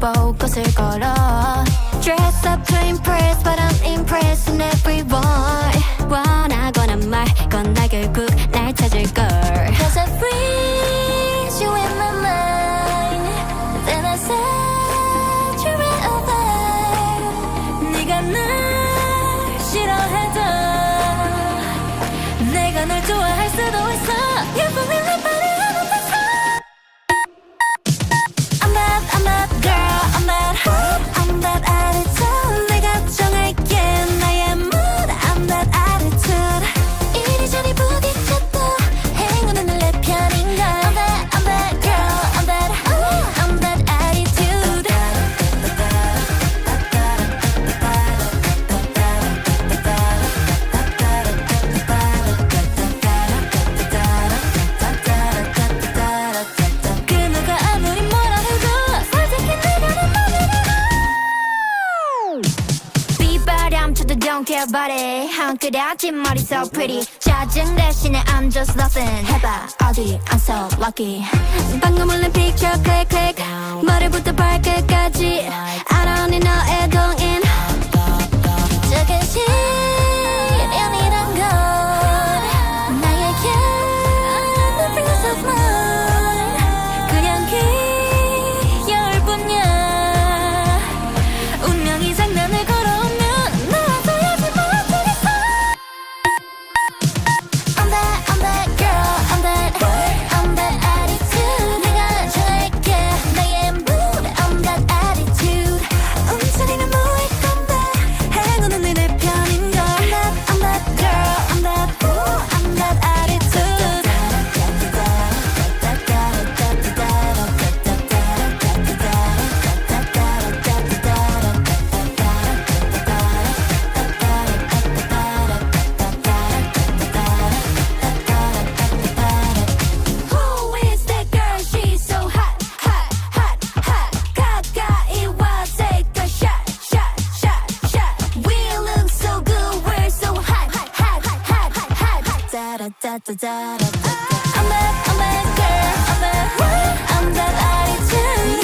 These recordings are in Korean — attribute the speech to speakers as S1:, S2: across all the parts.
S1: 보고을 걸어 Dress up to impress but I'm impressing everyone don't care about it 한 그래 아침머리 so pretty 짜증 대신에 I'm just nothing 해봐 어디 I'm so lucky 방금 올린 picture click click 머리부터 발끝까지 I don't need no 애동인 조금씩 da da da da. I'm a, I'm a girl, I'm a, I'm that attitude.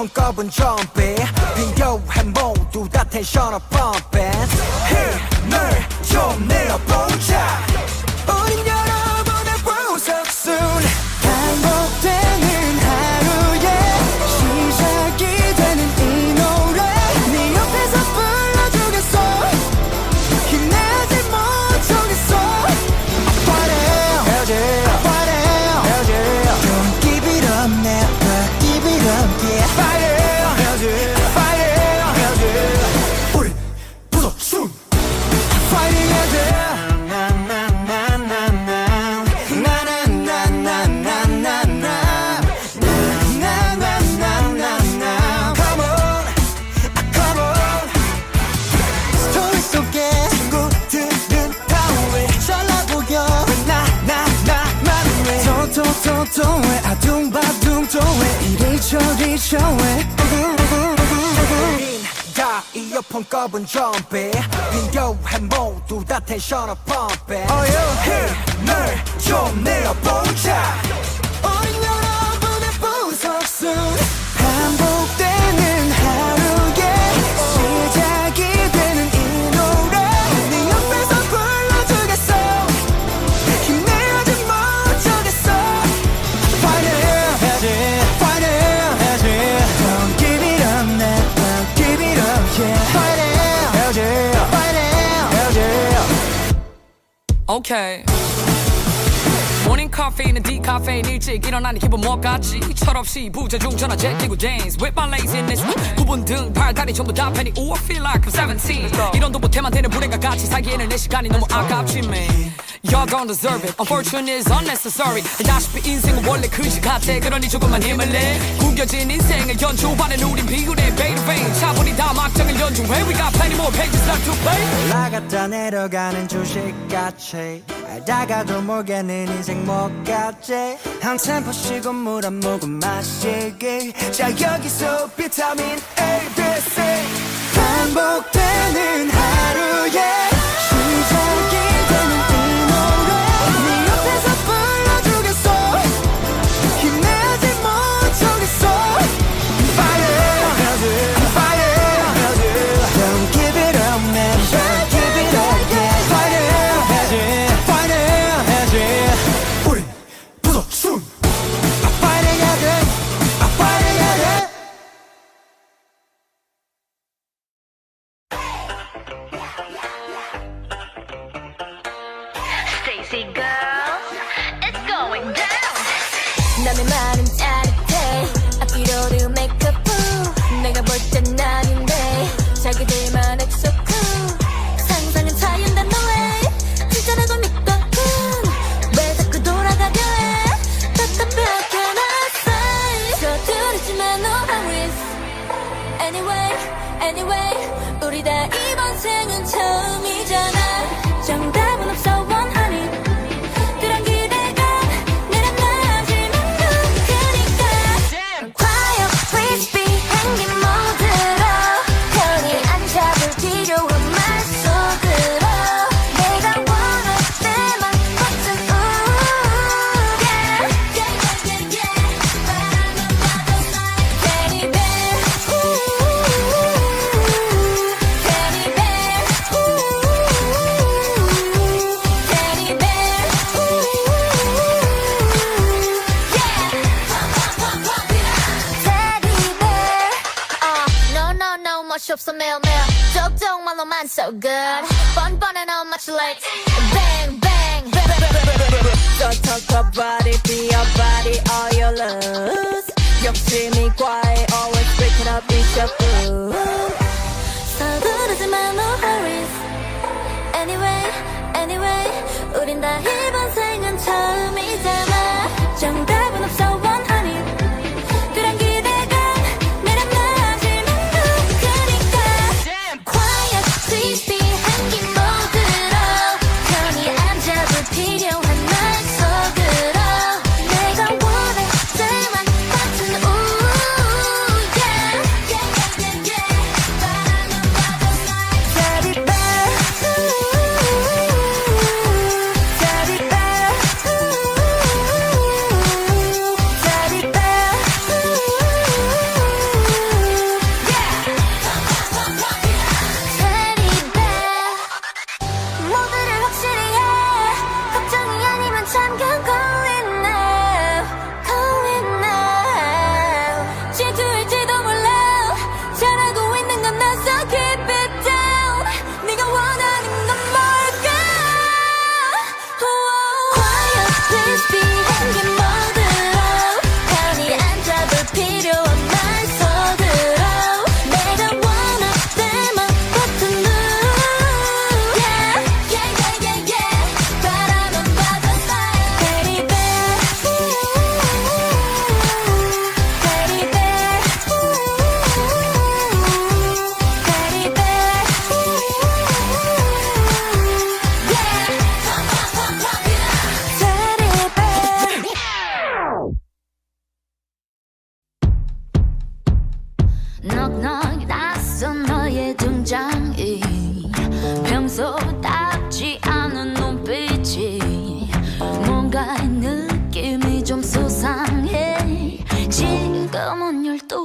S1: 손꼽은
S2: 좀비. 빈 겨우에 모두 다 텐션업 펌프 손꼽은 좀비 비교해 모두 다 텐션을 펌핑 어여 힘을 좀 내어보자.
S3: Okay. 모닝 카페인은 디카페인 일찍 일어나니 기분 뭐 같지? 철없이 부재중 전화 제끼고 dance with my laziness. 구분 등 팔다리 전부 다 팬이 Ooh I feel like I'm 17 이런 도 못해만 되는 불행과 같이 살기에는 내 시간이 너무 아깝지 man Y'all don't deserve it. Unfortunate is unnecessary. 다시피 인생은 원래 그지 같아. 그러니 조금만 힘을 내. 구겨진 인생을 연주하는 우린 비운의 베이르베인 차분히 다 막장을 연주해 We got plenty more pages left to play.
S2: 올라갔다 내려가는 주식같이 알다가도 모르겠는 인생 못같지? 한 템포 쉬고 물 한 모금 마시기. 자 여기서 비타민 A, B, C. 반복되는 하루에 시작이
S1: 쪽쪽말로만 so good 뻔뻔해 no much like bang bang
S4: So talk about it, be your body, all your love. 욕심이 과해, always break it up, it's your food.
S1: 서두르지만 no hurries Anyway, anyway 우린 다 이번 생은 처음이잖아 정답은 없어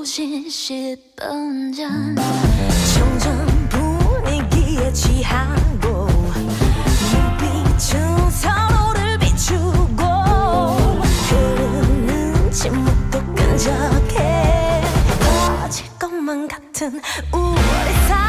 S1: 12시 10분 전
S4: 분위기에 취하고 눈빛은 서로를 비추고 흐르는 침묵도 끈적해 터질 것만 같은 우리 사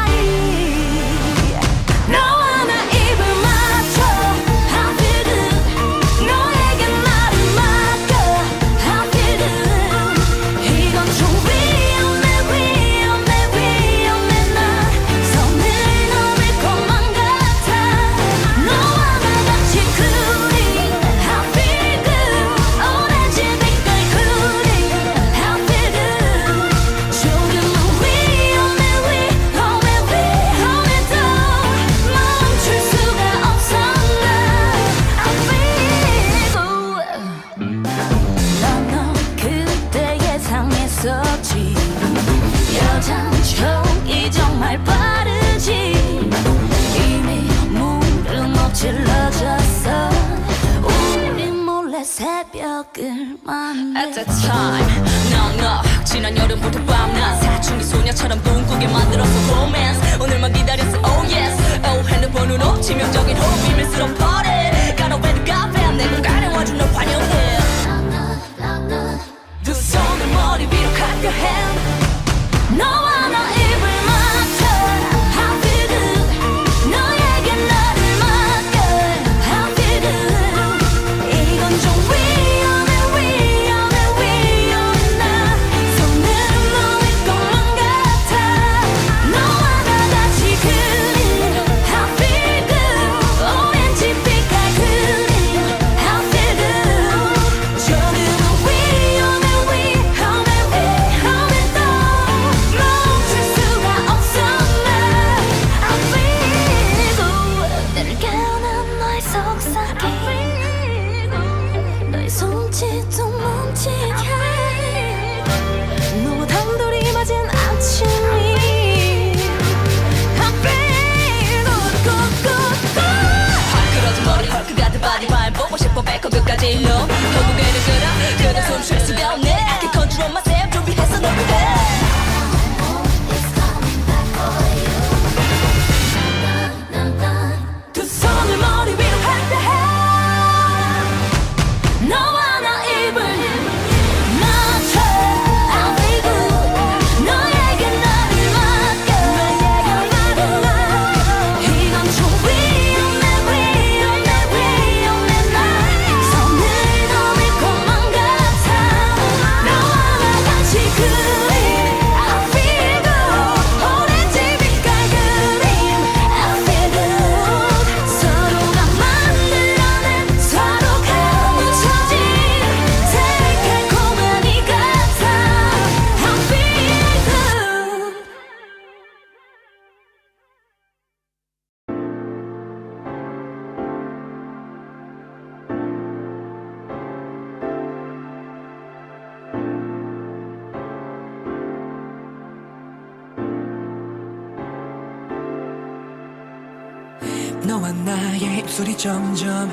S2: 점점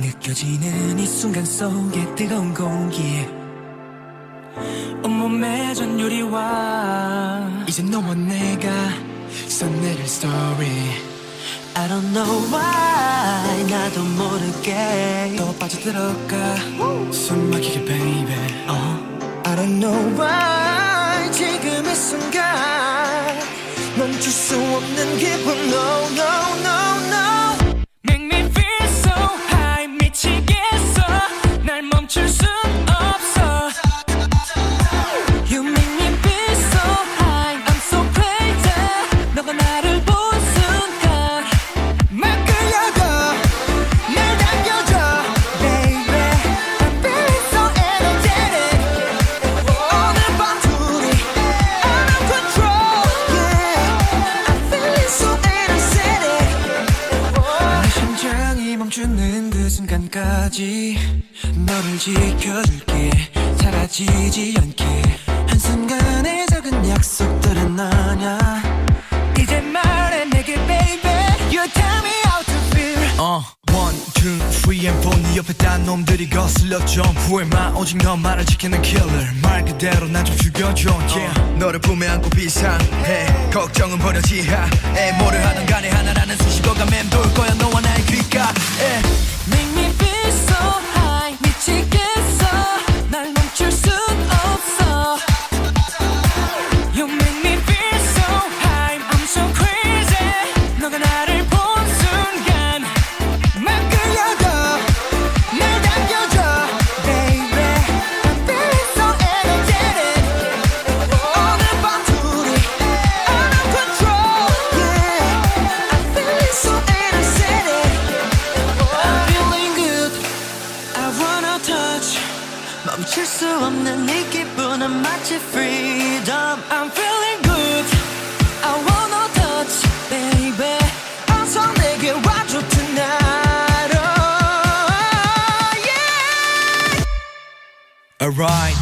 S2: 느껴지는 이 순간 속에 뜨거운 공기. 온몸에 전율이와. 이제 너와 내가 써내릴 story. I don't know why 나도 모르게 또 빠져들어가. 숨 막히게 baby. 어. I don't know why 지금 이 순간 멈출 수 없는 기분. No no no 날 멈출 순 너를 지켜줄게. 사라지지 않게. 한순간의 작은 약속들은 아냐. 이제 말해 내게 baby. You tell me how to feel.
S5: Two, three and four. 네 옆에 딴 놈들이 거슬려 좀. 후회마 오직 너만을 지키는 killer. 말 그대로 난 좀 죽여줘. Yeah. 너를 품에 안고 비상해. 걱정은 버려 지하에 뭐를 하든 간에 하나라는 수식어가 맴돌 거야. 너와 나의 귓가에
S2: 멈출 수 없는 이 기분은 마치 freedom. I'm feeling good. I wanna touch, baby. 어서 내게 와줘 tonight. Oh, yeah.
S5: Alright,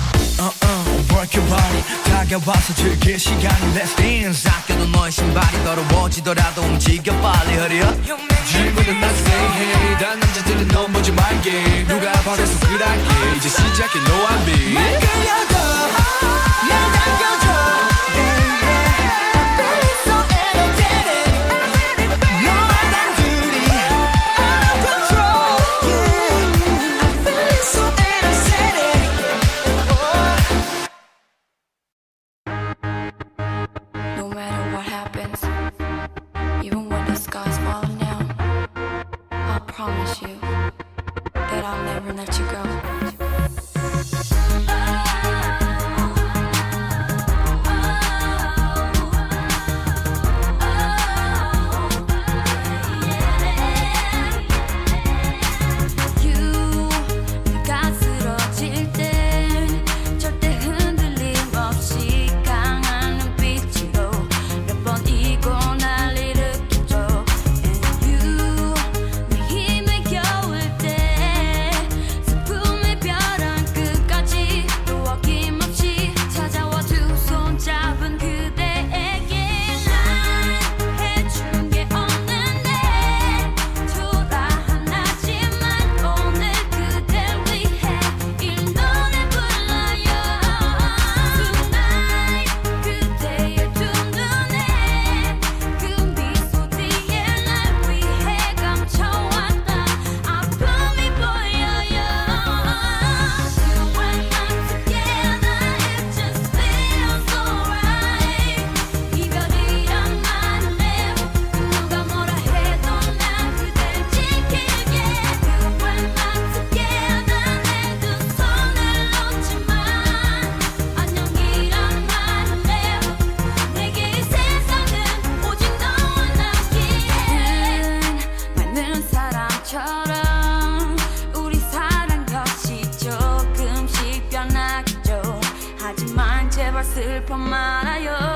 S5: body 다가와서 즐길 시간이 Let's dance 아껴도 너의 신발이 더러워지더라도 움직여 빨리
S2: me
S5: 질문은 난 say hey 단 남자들은 넘보지 말게. 누가 바래서 그랄게. 이제 시작해 No I'll be
S2: 날 끌려줘 날 당겨줘
S1: 슬퍼 말아요.